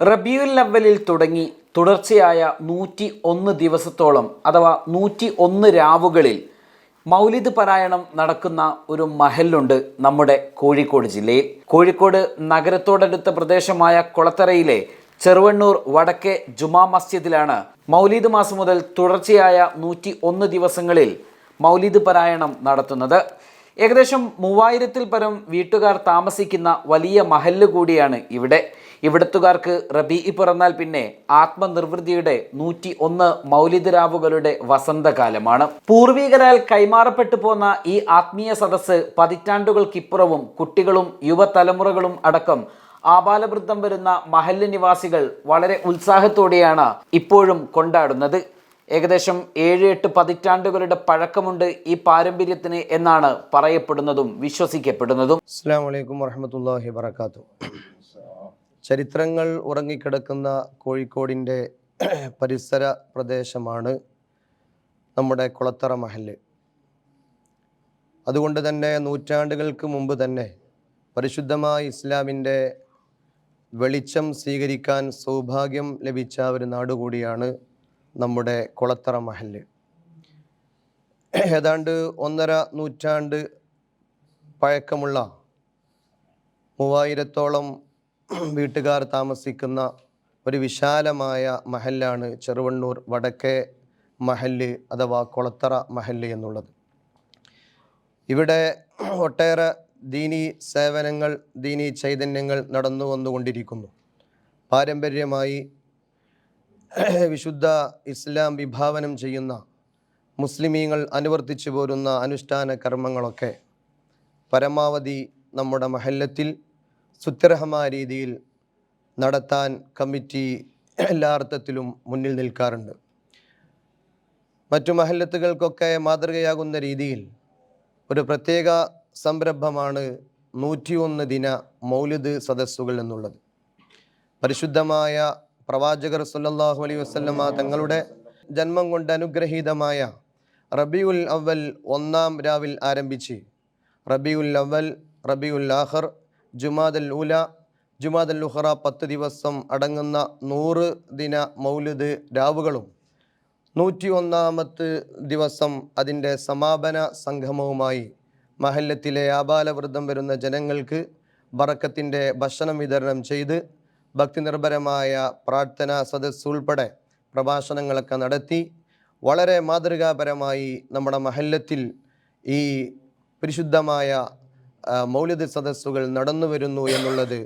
റബിയുൽ അവലിൽ തുടങ്ങി തുടർച്ചയായ നൂറ്റി ഒന്ന് ദിവസത്തോളം അഥവാ നൂറ്റി ഒന്ന് രാവുകളിൽ മൗലിദ് പാരായണം നടക്കുന്ന ഒരു മഹലുണ്ട് നമ്മുടെ കോഴിക്കോട് ജില്ലയിൽ. കോഴിക്കോട് നഗരത്തോടടുത്ത പ്രദേശമായ കൊളത്തറയിലെ ചെറുവണ്ണൂർ വടക്കേ ജുമാ മസ്ജിദിലാണ് മൗലീദ് മാസം മുതൽ തുടർച്ചയായ നൂറ്റി ഒന്ന് ദിവസങ്ങളിൽ മൗലീദ് പാരായണം നടത്തുന്നത്. ഏകദേശം മൂവായിരത്തിൽ പരം വീട്ടുകാർ താമസിക്കുന്ന വലിയ മഹല്ല് കൂടിയാണ് ഇവിടെ. ഇവിടത്തുകാർക്ക് റബീഇ പിറന്നാൽ പിന്നെ ആത്മനിർവൃതിയുടെ നൂറ്റി ഒന്ന് മൗലിദ് രാവുകളുടെ വസന്തകാലമാണ്. പൂർവികരാൽ കൈമാറപ്പെട്ടു പോന്ന ഈ ആത്മീയ സദസ്സ് പതിറ്റാണ്ടുകൾക്കിപ്പുറവും കുട്ടികളും യുവതലമുറകളും അടക്കം ആബാലവൃദ്ധം വരുന്ന മഹല്ല് നിവാസികൾ വളരെ ഉത്സാഹത്തോടെയാണ് ഇപ്പോഴും കൊണ്ടാടുന്നത്. ഏകദേശം ഏഴ് എട്ട് പതിറ്റാണ്ടുകളുടെ പഴക്കമുണ്ട് ഈ പാരമ്പര്യത്തിന് എന്നാണ് പറയപ്പെടുന്നതും വിശ്വസിക്കപ്പെടുന്നതും. അസ്സാം വലൈക്കും വാഹമത്തല്ലാഹി വബർക്കാത്തു ചരിത്രങ്ങൾ ഉറങ്ങിക്കിടക്കുന്ന കോഴിക്കോടിന്റെ പരിസര പ്രദേശമാണ് നമ്മുടെ കുളത്തറ മഹൽ. അതുകൊണ്ട് തന്നെ നൂറ്റാണ്ടുകൾക്ക് മുമ്പ് തന്നെ പരിശുദ്ധമായ ഇസ്ലാമിന്റെ വെളിച്ചം സ്വീകരിക്കാൻ സൗഭാഗ്യം ലഭിച്ച ഒരു നാടുകൂടിയാണ് നമ്മുടെ കുളത്തറ മഹൽ. ഏതാണ്ട് ഒന്നര നൂറ്റാണ്ട് പഴക്കമുള്ള മൂവായിരത്തോളം വീട്ടുകാർ താമസിക്കുന്ന ഒരു വിശാലമായ മഹല്ലാണ് ചെറുവണ്ണൂർ വടക്കേ മഹല്ല് അഥവാ കൊളത്തറ മഹല്ല് എന്നുള്ളത്. ഇവിടെ ഒട്ടേറെ ദീനി സേവനങ്ങൾ ദീനി ചൈതന്യങ്ങൾ നടന്നു വന്നുകൊണ്ടിരിക്കുന്നു. പാരമ്പര്യമായി വിശുദ്ധ ഇസ്ലാം വിഭാവനം ചെയ്യുന്ന മുസ്ലിമീങ്ങൾ അനുവർത്തിച്ചു പോരുന്ന അനുഷ്ഠാന കർമ്മങ്ങളൊക്കെ പരമാവധി നമ്മുടെ മഹല്ലത്തിൽ സുത്യർഹമായ രീതിയിൽ നടത്താൻ കമ്മിറ്റി എല്ലാ അർത്ഥത്തിലും മുന്നിൽ നിൽക്കാറുണ്ട്. മറ്റു മഹല്ലത്തുകൾക്കൊക്കെ മാതൃകയാകുന്ന രീതിയിൽ ഒരു പ്രത്യേക സംരംഭമാണ് നൂറ്റിയൊന്ന് ദിന മൗലിദ് സദസ്സുകൾ എന്നുള്ളത്. പരിശുദ്ധമായ പ്രവാചകർ സുല്ലാഹു അലൈ വസല്ലമ തങ്ങളുടെ ജന്മം കൊണ്ട് അനുഗ്രഹീതമായ റബിയുൽ അവൽ ഒന്നാം രാവിൽ ആരംഭിച്ച് റബിയുൽ അവൽ റബിയുൽ ആഖർ ജുമാദൽ ഉല ജുമാദൽ ഉഹറ പത്ത് ദിവസം അടങ്ങുന്ന നൂറ് ദിന മൗലിദ് രാവുകളും നൂറ്റി ഒന്നാമത്ത് ദിവസം അതിന്റെ സമാപന സംഗമവുമായി മഹല്ലത്തിലെ ആബാലവൃദ്ധം വരുന്ന ജനങ്ങൾക്ക് ബറക്കത്തിന്റെ ഭക്ഷണം വിതരണം ചെയ്ത് ഭക്തിനിർഭരമായ പ്രാർത്ഥന സദസ് ഉൾപ്പെടെ പ്രഭാഷണങ്ങളൊക്കെ നടത്തി വളരെ മാതൃകാപരമായി നമ്മുടെ മഹല്ലത്തിൽ ഈ പരിശുദ്ധമായ ആ, മൗലിദ് സദസ്സുകൾ നടന്നു വരുന്നു എന്നുള്ളത്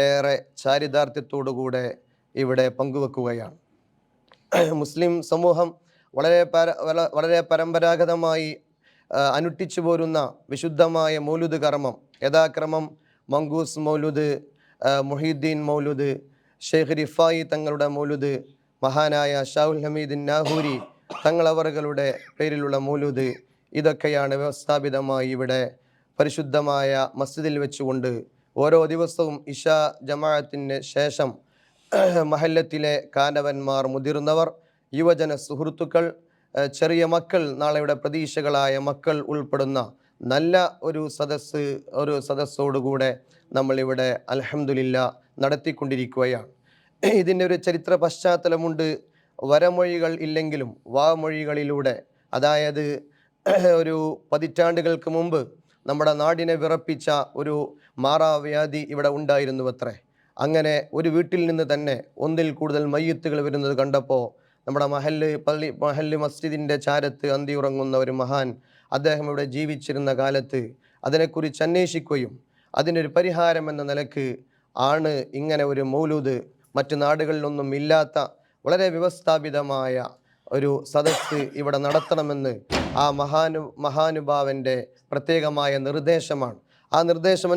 ഏറെ ചാരിതാർത്ഥ്യത്തോടുകൂടെ ഇവിടെ പങ്കുവെക്കുകയാണ്. മുസ്ലിം സമൂഹം വളരെ പര വളരെ പരമ്പരാഗതമായി അനുഷ്ഠിച്ചു പോരുന്ന വിശുദ്ധമായ മൗലുദ് കർമ്മം. യഥാക്രമം മങ്കൂസ് മൗലുദ് മുഹീദ്ദീൻ മൗലുദ് ഷെയ്ഖ് റിഫായി തങ്ങളുടെ മൗലുദ് മഹാനായ ഷാഹുൽ ഹമീദിൻ നാഹൂരി തങ്ങളവറുകളുടെ പേരിലുള്ള മൗലുദ്. ഇതൊക്കെയാണ് വ്യവസ്ഥാപിതമായി ഇവിടെ പരിശുദ്ധമായ മസ്ജിദിൽ വെച്ചുകൊണ്ട് ഓരോ ദിവസവും ഇഷ ജമാഅത്തിന് ശേഷം മഹല്ലത്തിലെ കാനവന്മാർ മുതിർന്നവർ യുവജന സുഹൃത്തുക്കൾ ചെറിയ മക്കൾ നാളെയുടെ പ്രതീക്ഷകളായ മക്കൾ ഉൾപ്പെടുന്ന നല്ല ഒരു സദസ്സ് ഒരു സദസ്സോടുകൂടെ നമ്മളിവിടെ അലഹമുല്ല നടത്തിക്കൊണ്ടിരിക്കുകയാണ്. ഇതിന്റെ ഒരു ചരിത്ര പശ്ചാത്തലമുണ്ട്. വരമൊഴികൾ ഇല്ലെങ്കിലും വാമൊഴികളിലൂടെ അതായത് ഒരു പതിറ്റാണ്ടുകൾക്ക് മുമ്പ് നമ്മുടെ നാടിനെ വിറപ്പിച്ച ഒരു മാറാവ്യാധി ഇവിടെ ഉണ്ടായിരുന്നു അത്രേ അങ്ങനെ ഒരു വീട്ടിൽ നിന്ന് തന്നെ ഒന്നിൽ കൂടുതൽ മയ്യത്തുകൾ വരുന്നത് കണ്ടപ്പോൾ നമ്മുടെ മഹല്ല് പള്ളി മഹല്ല് മസ്ജിദിന്റെ ചാരത്ത് അന്തി ഉറങ്ങുന്ന ഒരു മഹാൻ അദ്ദേഹം ഇവിടെ ജീവിച്ചിരുന്ന കാലത്ത് അതിനെക്കുറിച്ച് അന്വേഷിക്കുകയും അതിനൊരു പരിഹാരം എന്ന നിലയ്ക്ക് ആണ് ഇങ്ങനെ ഒരു മൗലൂദ് മറ്റു നാടുകളിലൊന്നും ഇല്ലാത്ത വളരെ വ്യവസ്ഥാപിതമായ ഒരു സദസ്സ് ഇവിടെ നടത്തണമെന്ന് ആ മഹാനു മഹാനുഭാവന്റെ പ്രത്യേകമായ നിർദ്ദേശമാണ്. ആ നിർദ്ദേശം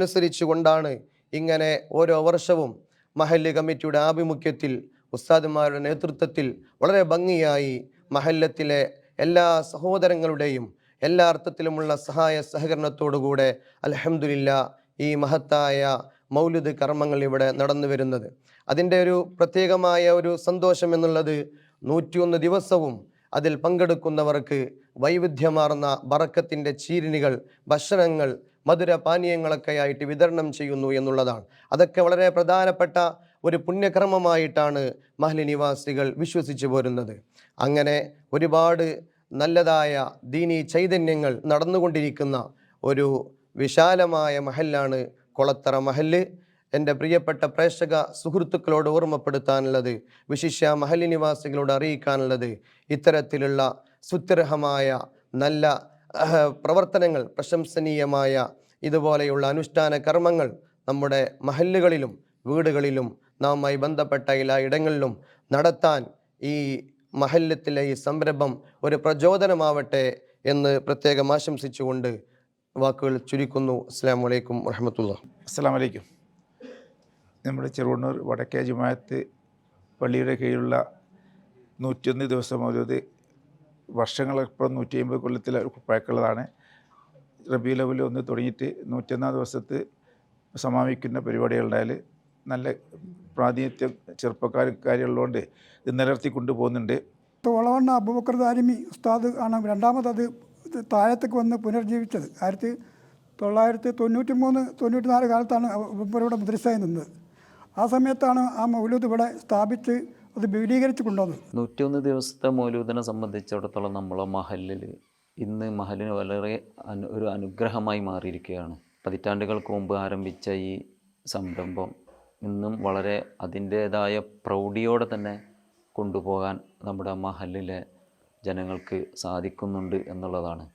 കൊണ്ടാണ് ഇങ്ങനെ ഓരോ വർഷവും മഹല്ല് കമ്മിറ്റിയുടെ ആഭിമുഖ്യത്തിൽ ഉസ്താദുമാരുടെ നേതൃത്വത്തിൽ വളരെ ഭംഗിയായി മഹല്ലത്തിലെ എല്ലാ സഹോദരങ്ങളുടെയും എല്ലാ അർത്ഥത്തിലുമുള്ള സഹായ സഹകരണത്തോടുകൂടെ അലഹമുല്ല ഈ മഹത്തായ മൗലിദ് കർമ്മങ്ങൾ ഇവിടെ നടന്നു വരുന്നത്. അതിന്റെ ഒരു പ്രത്യേകമായ ഒരു സന്തോഷം എന്നുള്ളത് നൂറ്റിയൊന്ന് ദിവസവും അതിൽ പങ്കെടുക്കുന്നവർക്ക് വൈവിധ്യമാർന്ന ബറക്കത്തിന്റെ ചീരിനികൾ ഭക്ഷണങ്ങൾ മധുരപാനീയങ്ങളൊക്കെ ആയിട്ട് വിതരണം ചെയ്യുന്നു എന്നുള്ളതാണ്. അതൊക്കെ വളരെ പ്രധാനപ്പെട്ട ഒരു പുണ്യക്രമമായിട്ടാണ് മഹലി നിവാസികൾ വിശ്വസിച്ചു പോരുന്നത്. അങ്ങനെ ഒരുപാട് നല്ലതായ ദീനീ ചൈതന്യങ്ങൾ നടന്നുകൊണ്ടിരിക്കുന്ന ഒരു വിശാലമായ മഹല്ലാണ് കൊളത്തറ മഹൽ എന്റെ പ്രിയപ്പെട്ട പ്രേക്ഷക സുഹൃത്തുക്കളോട് ഓർമ്മപ്പെടുത്താനുള്ളത് വിശിഷ്യ മഹലി നിവാസികളോട് അറിയിക്കാനുള്ളത് ഇത്തരത്തിലുള്ള സുത്യർഹമായ നല്ല പ്രവർത്തനങ്ങൾ പ്രശംസനീയമായ ഇതുപോലെയുള്ള അനുഷ്ഠാന കർമ്മങ്ങൾ നമ്മുടെ മഹല്ലുകളിലും വീടുകളിലും നാമായി ബന്ധപ്പെട്ട എല്ലാ ഇടങ്ങളിലും നടത്താൻ ഈ മഹല്ലത്തിലെ ഈ സംരംഭം ഒരു പ്രചോദനമാവട്ടെ എന്ന് പ്രത്യേകം ആശംസിച്ചുകൊണ്ട് വാക്കുകൾ ചുരുക്കുന്നു. അസ്സാം വലൈക്കും വറഹമത്തുള്ള അസ്സാം വലൈക്കും നമ്മുടെ ചെറുവണ്ണൂർ വടക്കേ ജുമായത്ത് പള്ളിയുടെ കീഴിലുള്ള നൂറ്റിയൊന്ന് ദിവസം മൗലൂദ് വർഷങ്ങളപ്പുറം നൂറ്റി അമ്പത് കൊല്ലത്തിൽ പഴക്കമുള്ളതാണ്. റബി ലെവൽ ഒന്ന് തുടങ്ങിയിട്ട് നൂറ്റൊന്നാം ദിവസത്ത് സമാപിക്കുന്ന പരിപാടികളുണ്ടായാൽ നല്ല പ്രാതിനിധ്യം ചെറുപ്പക്കാർക്കാരുള്ളതുകൊണ്ട് ഇത് നിലനിർത്തി കൊണ്ടുപോകുന്നുണ്ട്. വളവണ്ണ അബൂബക്കർ ദാരിമി ഉസ്താദ് ആണ് രണ്ടാമത് അത് താഴത്തേക്ക് വന്ന് പുനർജീവിച്ചത്. ആയിരത്തി തൊള്ളായിരത്തി തൊണ്ണൂറ്റി മൂന്ന് തൊണ്ണൂറ്റി നാല് കാലത്താണ് ഇവിടെ മുദ്രസായി നിന്നത്. ആ സമയത്താണ് ആ മൗലൂദ് ഇവിടെ സ്ഥാപിച്ച് അത് വിപുലീകരിച്ച് കൊണ്ടുവന്നത് നൂറ്റിയൊന്ന് ദിവസത്തെ മൗലൂദിനെ സംബന്ധിച്ചിടത്തോളം നമ്മളെ മഹലിൽ ഇന്ന് മഹലിന് വളരെ അനു ഒരു അനുഗ്രഹമായി മാറിയിരിക്കുകയാണ്. പതിറ്റാണ്ടുകൾക്ക് മുമ്പ് ആരംഭിച്ച ഈ സംരംഭം ഇന്നും വളരെ അതിന്റേതായ പ്രൗഢിയോടെ തന്നെ കൊണ്ടുപോകാൻ നമ്മുടെ മഹലിലെ ജനങ്ങൾക്ക് സാധിക്കുന്നുണ്ട് എന്നുള്ളതാണ്.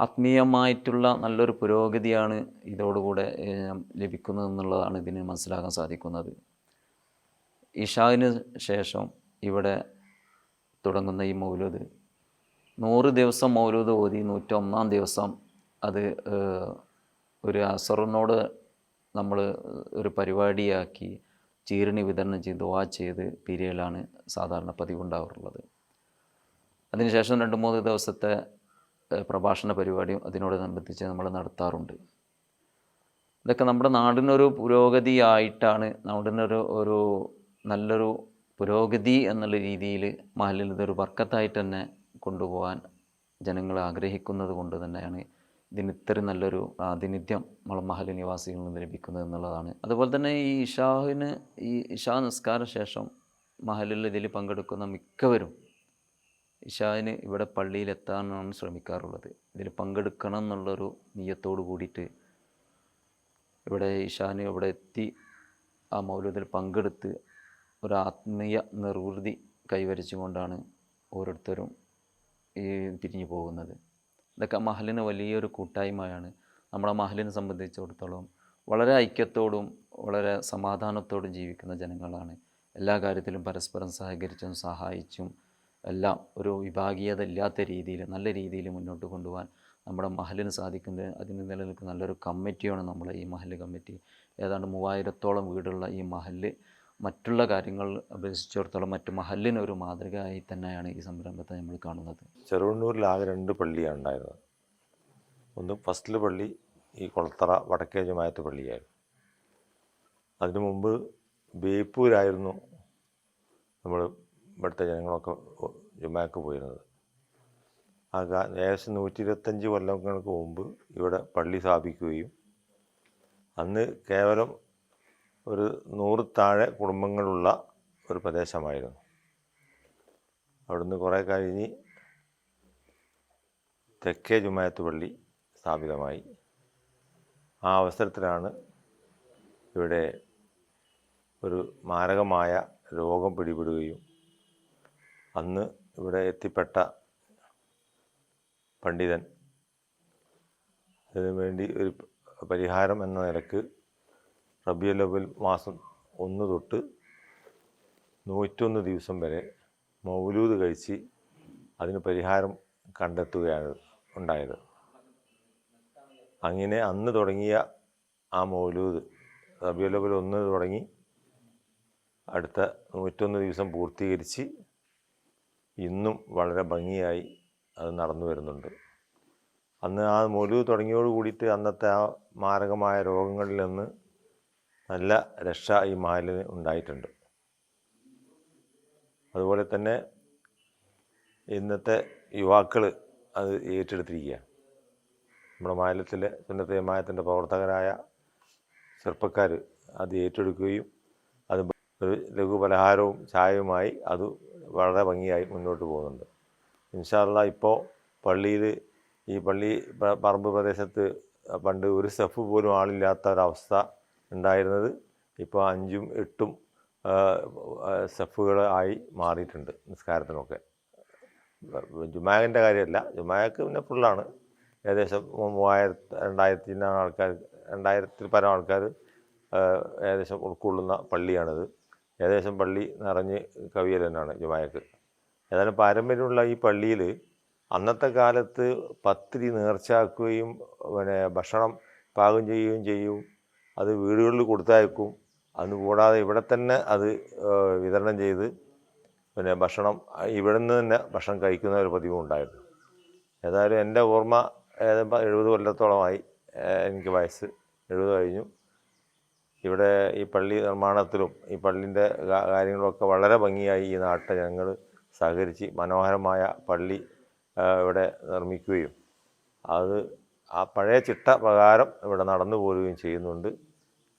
ആത്മീയമായിട്ടുള്ള നല്ലൊരു പുരോഗതിയാണ് ഇതോടുകൂടെ ലഭിക്കുന്നത് എന്നുള്ളതാണ് ഇതിന് മനസ്സിലാക്കാൻ സാധിക്കുന്നത്. ഇഷാവിന് ശേഷം ഇവിടെ തുടങ്ങുന്ന ഈ മൗലൂദ്. നൂറ് ദിവസം മൗലൂദ് ഓതി നൂറ്റൊന്നാം ദിവസം അത് ഒരു അസറിനോട് നമ്മൾ ഒരു പരിപാടിയാക്കി ചീരണി വിതരണം ചെയ്ത് ദുവാ ചെയ്ത് പിരിയലാണ് സാധാരണ പതിവുണ്ടാവാറുള്ളത്. അതിനുശേഷം രണ്ട് മൂന്ന് ദിവസത്തെ പ്രഭാഷണ പരിപാടിയും അതിനോടനുബന്ധിച്ച് നമ്മൾ നടത്താറുണ്ട്. ഇതൊക്കെ നമ്മുടെ നാടിനൊരു പുരോഗതിയായിട്ടാണ് നാടിനൊരു ഒരു നല്ലൊരു പുരോഗതി എന്നുള്ള രീതിയിൽ മഹലിൽ ഇതൊരു വർക്കത്തായിട്ട് തന്നെ കൊണ്ടുപോകാൻ ജനങ്ങൾ ആഗ്രഹിക്കുന്നത് കൊണ്ട് തന്നെയാണ് ഇതിന് ഇത്രയും നല്ലൊരു പ്രാതിനിധ്യം നമ്മളെ മഹൽ നിവാസികളിൽ നിന്ന് ലഭിക്കുന്നത് എന്നുള്ളതാണ്. അതുപോലെ തന്നെ ഈ ഇഷാഹിന് ഈ ഇഷാ നിസ്കാര ശേഷം മഹലിൽ ഇതിൽ പങ്കെടുക്കുന്ന മിക്കവരും ഇഷാഹിന് ഇവിടെ പള്ളിയിലെത്താനാണ് ശ്രമിക്കാറുള്ളത്. ഇതിൽ പങ്കെടുക്കണം എന്നുള്ളൊരു നീയത്തോട് കൂടിയിട്ട് ഇവിടെ ഇഷാന് ഇവിടെ എത്തി ആ മൗലൂദിൽ പങ്കെടുത്ത് ഒരു ആത്മീയ നിർവൃതി കൈവരിച്ചുകൊണ്ടാണ് ഓരോരുത്തരും ഈ പിരിഞ്ഞു പോകുന്നത്. ഇതൊക്കെ മഹലിന് വലിയൊരു കൂട്ടായ്മയാണ്. നമ്മുടെ മഹലിനെ സംബന്ധിച്ചിടത്തോളം വളരെ ഐക്യത്തോടും വളരെ സമാധാനത്തോടും ജീവിക്കുന്ന ജനങ്ങളാണ്. എല്ലാ കാര്യത്തിലും പരസ്പരം സഹകരിച്ചും സഹായിച്ചും എല്ലാം ഒരു വിഭാഗീയത ഇല്ലാത്ത രീതിയിൽ നല്ല രീതിയിൽ മുന്നോട്ട് കൊണ്ടുപോകാൻ നമ്മുടെ മഹലിന് സാധിക്കുന്നത് അതിന് നിലനിൽക്കുന്ന നല്ലൊരു കമ്മിറ്റിയാണ് നമ്മുടെ ഈ മഹൽ കമ്മിറ്റി. ഏതാണ്ട് മൂവായിരത്തോളം വീടുള്ള ഈ മഹൽ മറ്റുള്ള കാര്യങ്ങൾ അപേക്ഷിച്ചിടത്തോളം മറ്റു മഹലിന് ഒരു മാതൃകയായി തന്നെയാണ് ഈ സംരംഭത്തെ നമ്മൾ കാണുന്നത്. ചെറുവണ്ണൂരിൽ ആകെ രണ്ട് പള്ളിയാണ് ഉണ്ടായിരുന്നത്. ഒന്ന് ഫസ്റ്റിലെ പള്ളി ഈ കൊളത്തറ വടക്കേ ജമായത്ത് പള്ളിയായിരുന്നു. അതിനു മുമ്പ് ബേപ്പൂരായിരുന്നു നമ്മൾ ഇവിടുത്തെ ജനങ്ങളൊക്കെ ജുമാക്ക് പോയിരുന്നത്. ആ ഏകദേശം നൂറ്റി ഇരുപത്തഞ്ച് കൊല്ലങ്ങൾക്ക് മുമ്പ് ഇവിടെ പള്ളി സ്ഥാപിക്കുകയും അന്ന് കേവലം ഒരു നൂറ് താഴെ കുടുംബങ്ങളുള്ള ഒരു പ്രദേശമായിരുന്നു. അവിടുന്ന് കുറേ കഴിഞ്ഞ് തെക്കേ ജുമായത്ത് പള്ളി സ്ഥാപിതമായി. ആ അവസരത്തിലാണ് ഇവിടെ ഒരു മാരകമായ രോഗം പിടിപെടുകയും അന്ന് ഇവിടെ എത്തിപ്പെട്ട പണ്ഡിതൻ അതിനുവേണ്ടി ഒരു പരിഹാരം എന്ന നിലയ്ക്ക് റബിയുൽ അവൽ മാസം ഒന്ന് തൊട്ട് നൂറ്റൊന്ന് ദിവസം വരെ മൗലൂദ് കഴിച്ച് അതിന് പരിഹാരം കണ്ടെത്തുകയാണ് ഉണ്ടായത്. അങ്ങനെ അന്ന് തുടങ്ങിയ ആ മൗലൂദ് റബിയുൽ അവൽ ഒന്ന് തുടങ്ങി അടുത്ത നൂറ്റൊന്ന് ദിവസം പൂർത്തീകരിച്ച് ഇന്നും വളരെ ഭംഗിയായി അത് നടന്നു വരുന്നുണ്ട്. അന്ന് ആ മൗലൂദ് തുടങ്ങിയോട് കൂടിയിട്ട് അന്നത്തെ ആ മാരകമായ രോഗങ്ങളിൽ നിന്ന് നല്ല രക്ഷ ഈ മഹലിന് ഉണ്ടായിട്ടുണ്ട്. അതുപോലെ തന്നെ ഇന്നത്തെ യുവാക്കൾ അത് ഏറ്റെടുത്തിരിക്കുകയാണ്. നമ്മുടെ മാലത്തിലെ സുന്നത്തെ മായത്തിന്റെ പ്രവർത്തകരായ ചെറുപ്പക്കാർ അത് ഏറ്റെടുക്കുകയും അത് ഒരു ലഘു പലഹാരവും ചായയുമായി അത് വളരെ ഭംഗിയായി മുന്നോട്ട് പോകുന്നുണ്ട്. ഇൻഷാല്ല ഇപ്പോൾ പള്ളിയിൽ ഈ പള്ളി പറമ്പ് പ്രദേശത്ത് പണ്ട് ഒരു സ്റ്റെഫ് പോലും ആളില്ലാത്ത ഒരവസ്ഥ ഉണ്ടായിരുന്നത് ഇപ്പോൾ അഞ്ചും എട്ടും സ്റ്റെഫുകൾ ആയി മാറിയിട്ടുണ്ട് നിസ്കാരത്തിനൊക്കെ. ജുമായന്റെ കാര്യമല്ല ജുമായക്ക് പിന്നെ ഫുള്ളാണ് ഏകദേശം മൂവായിരത്തി രണ്ടായിരത്തി ആൾക്കാർ രണ്ടായിരത്തിൽ പരം ആൾക്കാർ ഏകദേശം ഉൾക്കൊള്ളുന്ന പള്ളിയാണിത്. ഏകദേശം പള്ളി നിറഞ്ഞ് കവിയൽ തന്നെയാണ് ജുമായക്ക് ഏതായാലും പാരമ്പര്യമുള്ള ഈ പള്ളിയിൽ അന്നത്തെ കാലത്ത് പത്തിരി നേർച്ചയാക്കുകയും പിന്നെ ഭക്ഷണം പാകം ചെയ്യുകയും ചെയ്യും. അത് വീടുകളിൽ കൊടുത്തയക്കും. അതിന് കൂടാതെ ഇവിടെ തന്നെ അത് വിതരണം ചെയ്ത് പിന്നെ ഭക്ഷണം ഇവിടെ നിന്ന് തന്നെ ഭക്ഷണം കഴിക്കുന്ന ഒരു പതിവുണ്ടായിരുന്നു ഏതായാലും എന്റെ ഓർമ്മ ഏതാണ്ട് എഴുപത് കൊല്ലത്തോളമായി എനിക്ക് വയസ്സ് എഴുപത് കഴിഞ്ഞു. ഇവിടെ ഈ പള്ളി നിർമ്മാണത്തിലും ഈ പള്ളിന്റെ കാര്യങ്ങളൊക്കെ വളരെ ഭംഗിയായി ഈ നാട്ടെ ഞങ്ങൾ സഹകരിച്ച് മനോഹരമായ പള്ളി ഇവിടെ നിർമ്മിക്കുകയും അത് ആ പഴയ ചിട്ട പ്രകാരം ഇവിടെ നടന്നു പോരുകയും ചെയ്യുന്നുണ്ട്.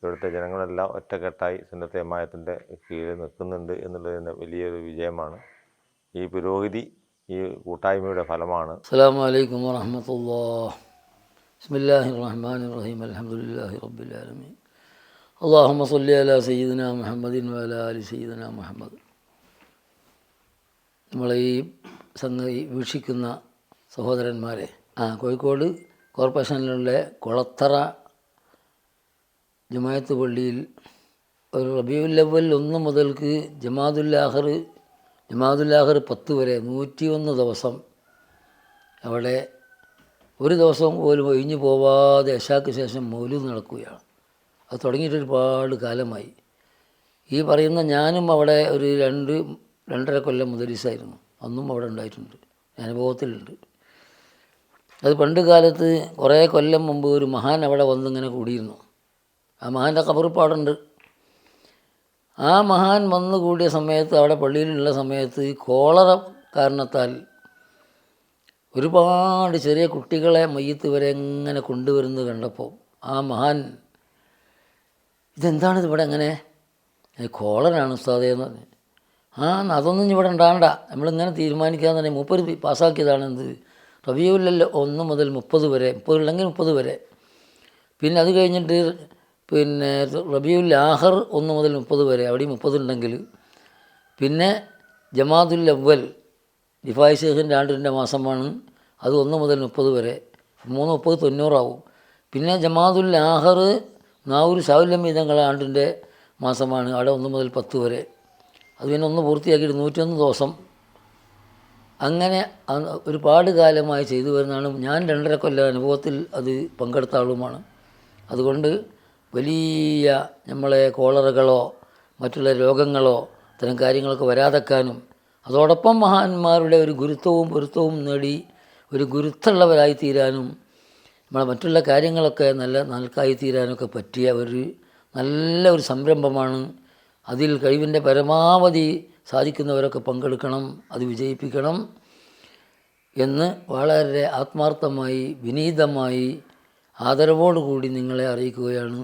ഇവിടുത്തെ ജനങ്ങളെല്ലാം ഒറ്റക്കെട്ടായി സുന്നത്തേമായത്തിന്റെ കീഴിൽ നിൽക്കുന്നുണ്ട് എന്നുള്ളത് തന്നെ വലിയൊരു വിജയമാണ്. ഈ പുരോഗതി ഈ കൂട്ടായ്മയുടെ ഫലമാണ്. അസ്സാം വലൈക്കും വാഹമത്തല്ലാ ബിസ്മില്ലാഹി റഹ്മാൻ റഹീം അലഹമുല്ലാഹി റബ്ബുലാലമീൻ അള്ളാഹുമ സല്ലി അല സയ്യിദിന മുഹമ്മദിൻ വല അലി സയ്യിദിന മുഹമ്മദ്. നമ്മളെ ഈ സംഘ വീക്ഷിക്കുന്ന സഹോദരന്മാരെ ആ കോഴിക്കോട് കോർപ്പറേഷനിലുള്ള കുളത്തറ ജമായത്ത് പള്ളിയിൽ ഒരു റബിയുൽ അവൽ ഒന്ന് മുതൽക്ക് ജമാതുല്ലാഹർ ജമാതുല്ലാഹർ പത്ത് വരെ നൂറ്റിയൊന്ന് ദിവസം. അവിടെ ഒരു ദിവസം പോലും ഒഴിഞ്ഞു പോവാതെ ഇഷാക്ക് ശേഷം മൗലൂദ് നടക്കുകയാണ്. അത് തുടങ്ങിയിട്ട് ഒരുപാട് കാലമായി. ഈ പറയുന്ന ഞാനും അവിടെ ഒരു രണ്ട് രണ്ടര കൊല്ലം മുതലിസായിരുന്നു അന്നും അവിടെ ഉണ്ടായിട്ടുണ്ട്. അനുഭവത്തിലുണ്ട്. അത് പണ്ട് കാലത്ത് കുറേ കൊല്ലം മുമ്പ് ഒരു മഹാൻ അവിടെ വന്നിങ്ങനെ കൂടിയിരുന്നു. ആ മഹാന്റെ കബറിപ്പാടുണ്ട്. ആ മഹാൻ വന്നു കൂടിയ സമയത്ത് അവിടെ പള്ളിയിലുള്ള സമയത്ത് ഈ കോളറ കാരണത്താൽ ഒരുപാട് ചെറിയ കുട്ടികളെ മയ്യത്ത് വരെ എങ്ങനെ കൊണ്ടുവരുന്നത് കണ്ടപ്പോൾ ആ മഹാൻ ഇതെന്താണിത് ഇവിടെ എങ്ങനെ കോളറാണ് ഉസ്താദേ എന്ന് പറഞ്ഞു. ആ അതൊന്നും ഇവിടെ ഉണ്ടാകണ്ട നമ്മളിങ്ങനെ തീരുമാനിക്കാൻ തന്നെ മുപ്പത് പാസ്സാക്കിയതാണ് എന്ത്? റബിയുല്ലല്ലോ ഒന്ന് മുതൽ മുപ്പത് വരെ മുപ്പതുള്ളെങ്കിൽ മുപ്പത് വരെ. പിന്നെ അത് കഴിഞ്ഞിട്ട് പിന്നെ റബിയുൽ ആഹർ ഒന്ന് മുതൽ മുപ്പത് വരെ അവിടെ മുപ്പതുണ്ടെങ്കിൽ. പിന്നെ ജമാതുൽ അവൽ ദിഫായ് ഷേഖിന്റെ ആണ്ടിന്റെ മാസമാണ് അത് ഒന്ന് മുതൽ മുപ്പത് വരെ മൂന്ന് മുപ്പത് തൊണ്ണൂറാവും. പിന്നെ ജമാതുൽ ആഹർ നാവൂർ ഷാവുല്ലമീതങ്ങളെ ആണ്ടിന്റെ മാസമാണ് അവിടെ ഒന്ന് മുതൽ പത്ത് വരെ. അത് പിന്നെ ഒന്ന് പൂർത്തിയാക്കിയിട്ട് നൂറ്റൊന്ന് ദിവസം. അങ്ങനെ ഒരുപാട് കാലമായി ചെയ്തു വരുന്നതാണ്. ഞാൻ രണ്ടര കൊല്ലം അനുഭവത്തിൽ അത് പങ്കെടുത്ത ആളുമാണ്. അതുകൊണ്ട് വലിയ നമ്മളെ കോളറുകളോ മറ്റുള്ള രോഗങ്ങളോ ഇത്തരം കാര്യങ്ങളൊക്കെ വരാതെക്കാനും അതോടൊപ്പം മഹാന്മാരുടെ ഒരു ഗുരുത്വവും പൊരുത്തവും നേടി ഒരു ഗുരുത്തുള്ളവരായി തീരാനും നമ്മളെ മറ്റുള്ള കാര്യങ്ങളൊക്കെ നല്ല നൽകായി തീരാനൊക്കെ പറ്റിയ ഒരു നല്ല ഒരു സംരംഭമാണ്. അതിൽ കഴിവിന്റെ പരമാവധി സാധിക്കുന്നവരൊക്കെ പങ്കെടുക്കണം അത് വിജയിപ്പിക്കണം എന്ന് വളരെ ആത്മാർത്ഥമായി വിനീതമായി ആദരവോടുകൂടി നിങ്ങളെ അറിയിക്കുകയാണ്.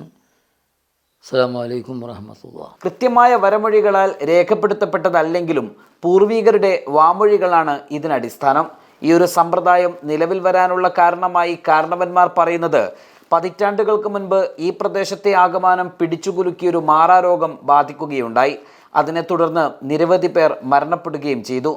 അസ്സാം വലൈക്കും വാഹമത്തുള്ള കൃത്യമായ വരമൊഴികളാൽ രേഖപ്പെടുത്തപ്പെട്ടതല്ലെങ്കിലും പൂർവീകരുടെ വാമൊഴികളാണ് ഇതിനടിസ്ഥാനം. ഈ ഒരു സമ്പ്രദായം നിലവിൽ വരാനുള്ള കാരണമായി കാരണവന്മാർ പറയുന്നത് പതിറ്റാണ്ടുകൾക്ക് മുൻപ് ഈ പ്രദേശത്തെ ആകമാനം പിടിച്ചുകുലുക്കിയൊരു മാറാരോഗം ബാധിക്കുകയുണ്ടായി. അതിനെ തുടർന്ന് നിരവധി പേർ മരണപ്പെടുകയും ചെയ്തു.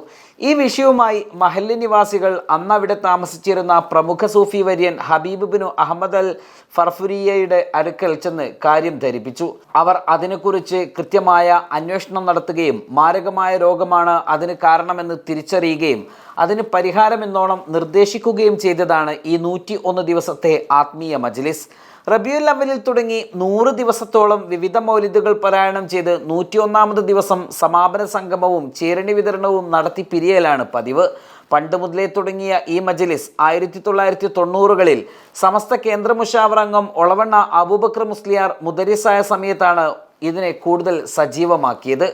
ഈ വിഷയവുമായി മഹല്ലി നിവാസികൾ അന്ന് അവിടെ താമസിച്ചിരുന്ന പ്രമുഖ സൂഫി വര്യൻ ഹബീബ് ബിനു അഹമ്മദ് അൽ ഫർഫുരിയയുടെ അടുക്കൽ ചെന്ന് കാര്യം ധരിപ്പിച്ചു. അവർ അതിനെക്കുറിച്ച് കൃത്യമായ അന്വേഷണം നടത്തുകയും മാരകമായ രോഗമാണ് അതിന് കാരണമെന്ന് തിരിച്ചറിയുകയും അതിന് പരിഹാരമെന്നോണം നിർദ്ദേശിക്കുകയും ചെയ്തതാണ് ഈ നൂറ്റി ദിവസത്തെ ആത്മീയ മജ്ലിസ്. റബിയുൽ അവലിൽ തുടങ്ങി നൂറ് ദിവസത്തോളം വിവിധ മൗലിദുകൾ പാരായണം ചെയ്ത് നൂറ്റിയൊന്നാമത് ദിവസം സമാപന സംഗമവും ചേരണി വിതരണവും നടത്തി പിരിയലാണ് പതിവ്. പണ്ട് മുതലേ തുടങ്ങിയ ഈ മജലിസ് ആയിരത്തി തൊള്ളായിരത്തി തൊണ്ണൂറുകളിൽ സമസ്ത കേന്ദ്ര മുഷാവർ അംഗം ഒളവണ്ണ അബൂബക്കർ മുസ്ലിയാർ മുദരിസായ സമയത്താണ് ഇതിനെ കൂടുതൽ സജീവമാക്കിയത്.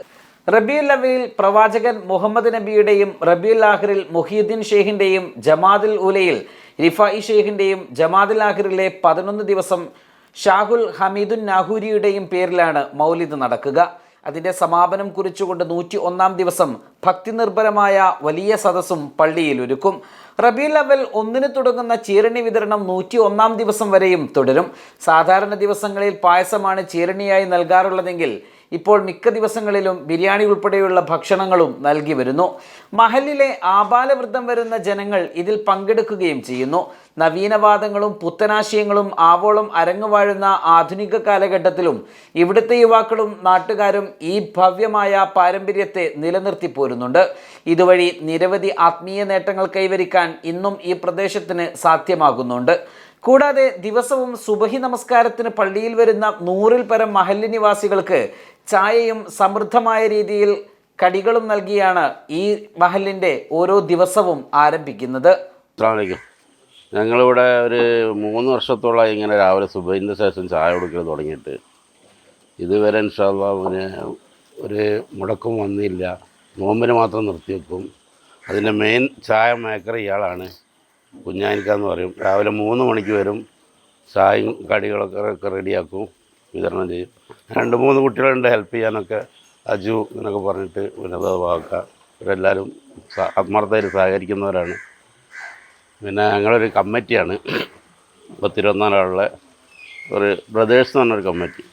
റബിയുൽ അവലിൽ പ്രവാചകൻ മുഹമ്മദ് നബിയുടെയും റബിയുൽ ആഹിറിൽ മുഹീദ്ദീൻ ഷെയ്ഖിന്റെയും ജമാദുൽ ഉലയിൽ റിഫായി ഷെയ്ഖിന്റെയും ജമാദുൽ ആഹിറിലെ പതിനൊന്ന് ദിവസം ഷാഹുൽ ഹമീദുൻ നാഹൂരിയുടെയും പേരിലാണ് മൗലിദ് നടക്കുക. അതിന്റെ സമാപനം കുറിച്ചുകൊണ്ട് നൂറ്റി ഒന്നാം ദിവസം ഭക്തി നിർഭരമായ വലിയ സദസ്സും പള്ളിയിൽ ഒരുക്കും. റബി അവൽ ഒന്നിന് തുടങ്ങുന്ന ചീരണി വിതരണം നൂറ്റി ഒന്നാം ദിവസം വരെയും തുടരും. സാധാരണ ദിവസങ്ങളിൽ പായസമാണ് ചീരണിയായി നൽകാറുള്ളതെങ്കിൽ ഇപ്പോൾ മിക്ക ദിവസങ്ങളിലും ബിരിയാണി ഉൾപ്പെടെയുള്ള ഭക്ഷണങ്ങളും നൽകി വരുന്നു. മഹലിലെ ആപാലവൃദ്ധം വരുന്ന ജനങ്ങൾ ഇതിൽ പങ്കെടുക്കുകയും ചെയ്യുന്നു. നവീനവാദങ്ങളും പുത്തനാശയങ്ങളും ആവോളം അരങ്ങുവാഴുന്ന ആധുനിക കാലഘട്ടത്തിലും ഇവിടുത്തെ യുവാക്കളും നാട്ടുകാരും ഈ ഭവ്യമായ പാരമ്പര്യത്തെ നിലനിർത്തി പോരുന്നുണ്ട്. ഇതുവഴി നിരവധി ആത്മീയ നേട്ടങ്ങൾ കൈവരിക്കാൻ ഇന്നും ഈ പ്രദേശത്തിന് സാധ്യമാകുന്നുണ്ട്. കൂടാതെ ദിവസവും സുബഹി നമസ്കാരത്തിന് പള്ളിയിൽ വരുന്ന നൂറിൽ പരം മഹല്ല് നിവാസികൾക്ക് ചായയും സമൃദ്ധമായ രീതിയിൽ കടികളും നൽകിയാണ് ഈ മഹലിന്റെ ഓരോ ദിവസവും ആരംഭിക്കുന്നത്. ഞങ്ങളിവിടെ ഒരു മൂന്ന് വർഷത്തോളമായി ഇങ്ങനെ രാവിലെ സുബൈന്റെ ശേഷം ചായ കൊടുക്കൽ തുടങ്ങിയിട്ട്. ഇതുവരെ ഇൻഷാല്ല പിന്നെ ഒരു മുടക്കം വന്നില്ല. നോമ്പിന് മാത്രം നിർത്തിവെക്കും അതിന്റെ മെയിൻ ചായ മേക്കർ ഇയാളാണ്. കുഞ്ഞാനിക്ക എന്ന് പറയും. രാവിലെ മൂന്ന് മണിക്ക് വരും. ചായയും കടികളൊക്കെ റെഡിയാക്കും. വിതരണം ചെയ്യും. രണ്ട് മൂന്ന് കുട്ടികളുണ്ട് ഹെൽപ്പ് ചെയ്യാനൊക്കെ. അജു എന്നൊക്കെ പറഞ്ഞിട്ട് വിനോദ വാക്ക. ഇവരെല്ലാവരും ആത്മാർത്ഥയിൽ സഹകരിക്കുന്നവരാണ്. പിന്നെ ഞങ്ങളൊരു കമ്മിറ്റിയാണ്. പത്തിരുപത്തിനാലുള്ള ഒരു ബ്രദേഴ്സ് എന്ന് പറഞ്ഞൊരു കമ്മിറ്റി.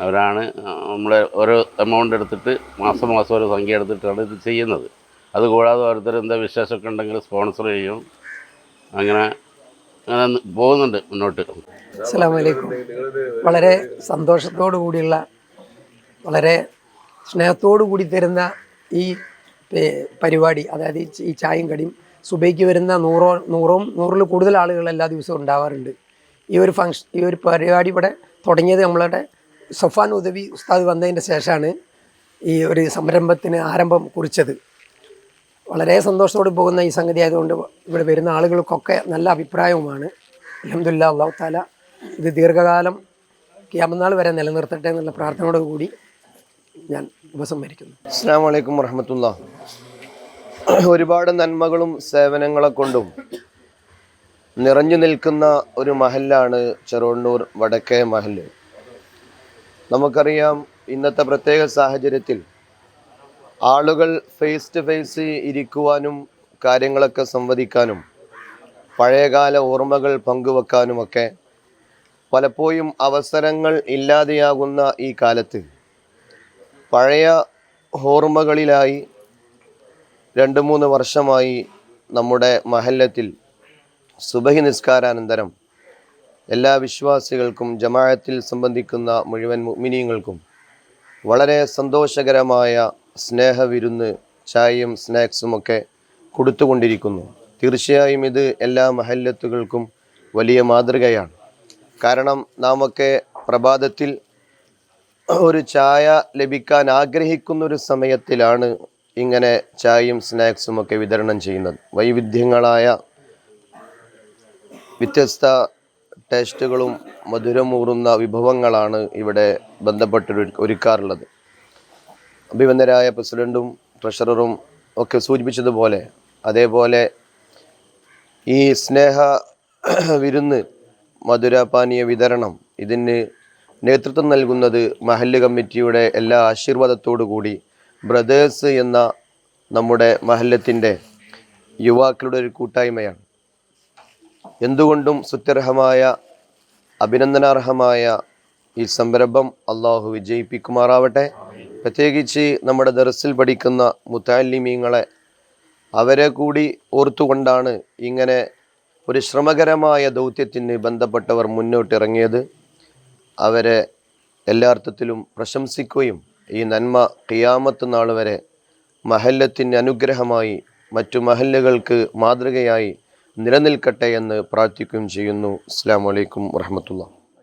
അവരാണ് നമ്മൾ ഓരോ എമൗണ്ട് എടുത്തിട്ട് മാസം മാസം ഒരു സംഖ്യ എടുത്തിട്ടാണ് ഇത് ചെയ്യുന്നത്. അതുകൂടാതെ ഓരോരുത്തർ എന്താ വിശേഷമൊക്കെ ഉണ്ടെങ്കിൽ സ്പോൺസർ ചെയ്യും. അങ്ങനെ അങ്ങനെ പോകുന്നുണ്ട് മുന്നോട്ട്. അസ്സലാമലൈക്കും. വളരെ സന്തോഷത്തോടു കൂടിയുള്ള വളരെ സ്നേഹത്തോടു കൂടി തരുന്ന ഈ പരിപാടി അതായത് ഈ ചായയും കടിയും സുബൈക്ക് വരുന്ന നൂറോ നൂറും നൂറിൽ കൂടുതൽ ആളുകൾ എല്ലാ ദിവസവും ഉണ്ടാവാറുണ്ട്. ഈ ഒരു ഫങ്ഷൻ ഈ ഒരു പരിപാടി ഇവിടെ തുടങ്ങിയത് നമ്മളുടെ സഫാൻ ഉദവി ഉസ്താദ് വന്നതിന്റെ ശേഷമാണ് ഈ ഒരു സംരംഭത്തിന് ആരംഭം കുറിച്ചത്. വളരെ സന്തോഷത്തോടെ പോകുന്ന ഈ സംഗതി ആയതുകൊണ്ട് ഇവിടെ വരുന്ന ആളുകൾക്കൊക്കെ നല്ല അഭിപ്രായവുമാണ്. അലഹമില്ല അള്ളാഹു താല ഇത് ദീർഘകാലം ക്യാമനാൾ വരെ നിലനിർത്തട്ടെ എന്നുള്ള പ്രാർത്ഥനയോട് കൂടി ഞാൻ ഉപസംഹരിക്കുന്നു. അസ്സാം വലൈക്കും വറഹമത്തുള്ള ഒരുപാട് നന്മകളും സേവനങ്ങളെ കൊണ്ടും നിറഞ്ഞു നിൽക്കുന്ന ഒരു മഹലാണ് ചെറുവണ്ണൂർ വടക്കേ മഹൽ നമുക്കറിയാം ഇന്നത്തെ പ്രത്യേക സാഹചര്യത്തിൽ ആളുകൾ ഫേസ് ടു ഫേസ് ഇരിക്കുവാനും കാര്യങ്ങളൊക്കെ സംവദിക്കാനും പഴയകാല ഓർമ്മകൾ പങ്കുവെക്കാനുമൊക്കെ പലപ്പോഴും അവസരങ്ങൾ ഇല്ലാതെയാകുന്ന ഈ കാലത്ത് പഴയ ഓർമ്മകളിലായി രണ്ട് മൂന്ന് വർഷമായി നമ്മുടെ മഹല്ലത്തിൽ സുബഹി നിസ്കാരാനന്തരം എല്ലാ വിശ്വാസികൾക്കും ജമാഅത്തിൽ സംബന്ധിക്കുന്ന മുഴുവൻ മുഅ്മിനീങ്ങൾക്കും വളരെ സന്തോഷകരമായ സ്നേഹവിരുന്ന് ചായയും സ്നാക്സുമൊക്കെ കൊടുത്തുകൊണ്ടിരിക്കുന്നു. തീർച്ചയായും ഇത് എല്ലാ മഹല്ലത്തുകൾക്കും വലിയ മാതൃകയാണ്. കാരണം നാമൊക്കെ പ്രഭാതത്തിൽ ഒരു ചായ ലഭിക്കാൻ ആഗ്രഹിക്കുന്ന ഒരു സമയത്തിലാണ് ഇങ്ങനെ ചായയും സ്നാക്സും ഒക്കെ വിതരണം ചെയ്യുന്നത്. വൈവിധ്യങ്ങളായ വ്യത്യസ്ത ടേസ്റ്റുകളും മധുരമൂറുന്ന വിഭവങ്ങളാണ് ഇവിടെ ബന്ധപ്പെട്ട് ഒരു- ഒരുക്കാറുള്ളത്. അഭിവന്ദരായ പ്രസിഡന്റും ട്രഷററും ഒക്കെ സൂചിപ്പിച്ചതുപോലെ അതേപോലെ ഈ സ്നേഹ വിരുന്ന് മധുരപാനീയ വിതരണം ഇതിന് നേതൃത്വം നൽകുന്നത് മഹല്ല് കമ്മിറ്റിയുടെ എല്ലാ ആശീർവാദത്തോടു കൂടി ബ്രദേഴ്സ് എന്ന നമ്മുടെ മഹല്ലത്തിന്റെ യുവാക്കളുടെ ഒരു കൂട്ടായ്മയാണ്. എന്തുകൊണ്ടും സുത്യർഹമായ അഭിനന്ദനാർഹമായ ഈ സംരംഭം അള്ളാഹു വിജയിപ്പിക്കുമാറാവട്ടെ. പ്രത്യേകിച്ച് നമ്മുടെ ദർസിൽ പഠിക്കുന്ന മുത്താലിമീങ്ങളെ അവരെ കൂടി ഓർത്തുകൊണ്ടാണ് ഇങ്ങനെ ഒരു ശ്രമകരമായ ദൗത്യത്തിന് ബന്ധപ്പെട്ടവർ മുന്നോട്ടിറങ്ങിയത്. അവരെ എല്ലാ അർത്ഥത്തിലും പ്രശംസിക്കുകയും ഈ നന്മ കിയാമത്ത് നാൾ വരെ മഹല്ലത്തിന് അനുഗ്രഹമായി മറ്റു മഹല്ലുകൾക്ക് മാതൃകയായി നിലനിൽക്കട്ടെ എന്ന് പ്രാർത്ഥിക്കുകയും ചെയ്യുന്നു. അസ്സാം വലൈക്കും വർഹമത്തുള്ള